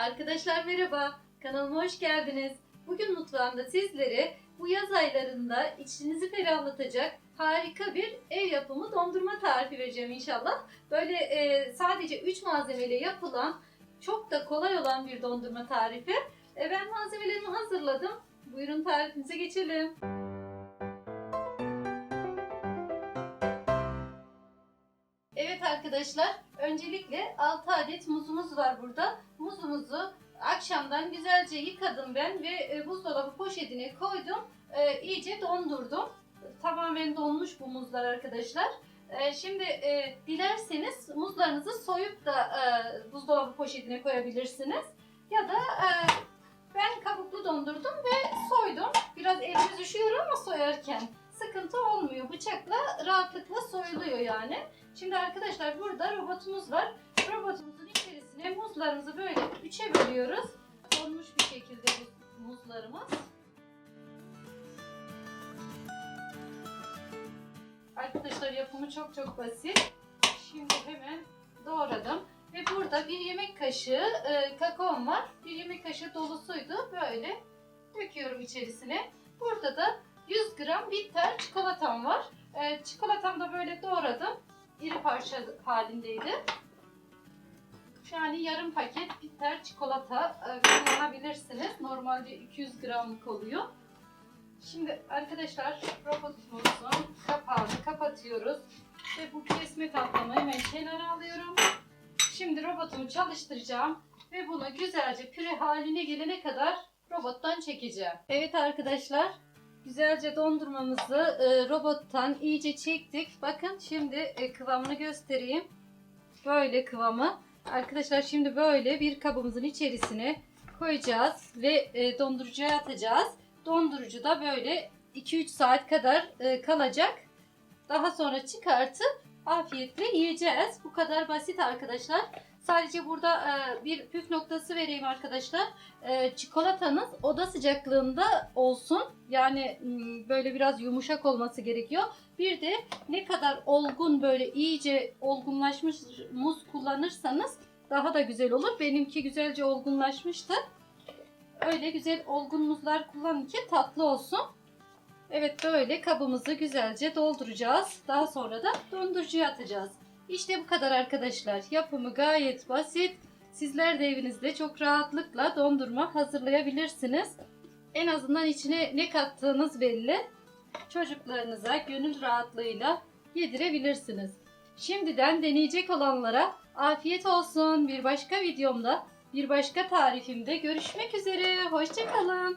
Arkadaşlar merhaba, kanalıma hoş geldiniz. Bugün mutfağımda sizlere bu yaz aylarında içinizi ferahlatacak harika bir ev yapımı dondurma tarifi vereceğim inşallah. Böyle e, sadece 3 malzemeyle yapılan, çok da kolay olan bir dondurma tarifi. E, ben malzemelerimi hazırladım. Buyurun tarifimize geçelim. Evet arkadaşlar, öncelikle 6 adet muzumuz var burada. Muzumuzu akşamdan güzelce yıkadım ben ve e, buzdolabı poşetine koydum. E, iyice dondurdum. Tamamen donmuş bu muzlar arkadaşlar. E, şimdi e, dilerseniz muzlarınızı soyup da e, buzdolabı poşetine koyabilirsiniz. Ya da e, ben kabuklu dondurdum ve soydum. Biraz elimiz üşüyor ama soyarken sıkıntı olmuyor. Bıçakla rahatlıkla soyuluyor yani. Şimdi arkadaşlar burada robotumuz var. Robotumuzun içerisine muzlarımızı böyle üçe bölüyoruz. Donmuş bir şekilde bu muzlarımız. Arkadaşlar yapımı çok çok basit. Şimdi hemen doğradım. Ve burada bir yemek kaşığı e, kakaom var. Bir yemek kaşığı dolusuydu. Böyle döküyorum içerisine. Burada da 100 gram bitter çikolatam var. E, çikolatamı da böyle doğradım iri parça halindeydi. Yani yarım paket bitter çikolata e, kullanabilirsiniz. Normalde 200 gramlık oluyor. Şimdi arkadaşlar robotumuzun kapağını kapatıyoruz. Ve bu kesme tahtamı hemen kenara alıyorum. Şimdi robotumu çalıştıracağım. Ve bunu güzelce püre haline gelene kadar robottan çekeceğim. Evet arkadaşlar Güzelce dondurmamızı e, robottan iyice çektik. Bakın şimdi e, kıvamını göstereyim. Böyle kıvamı. Arkadaşlar şimdi böyle bir kabımızın içerisine koyacağız ve e, dondurucuya atacağız. Dondurucuda böyle 2-3 saat kadar e, kalacak. Daha sonra çıkartıp afiyetle yiyeceğiz. Bu kadar basit arkadaşlar. Sadece burada e, bir püf noktası vereyim arkadaşlar. E, çikolatanız oda sıcaklığında olsun. Yani böyle biraz yumuşak olması gerekiyor. Bir de ne kadar olgun böyle iyice olgunlaşmış muz kullanırsanız daha da güzel olur. Benimki güzelce olgunlaşmıştı. Öyle güzel olgun muzlar kullanın ki tatlı olsun. Evet böyle kabımızı güzelce dolduracağız. Daha sonra da dondurucuya atacağız. İşte bu kadar arkadaşlar. Yapımı gayet basit. Sizler de evinizde çok rahatlıkla dondurma hazırlayabilirsiniz. En azından içine ne kattığınız belli. Çocuklarınıza gönül rahatlığıyla yedirebilirsiniz. Şimdiden deneyecek olanlara afiyet olsun. Bir başka videomda, bir başka tarifimde görüşmek üzere. Hoşçakalın.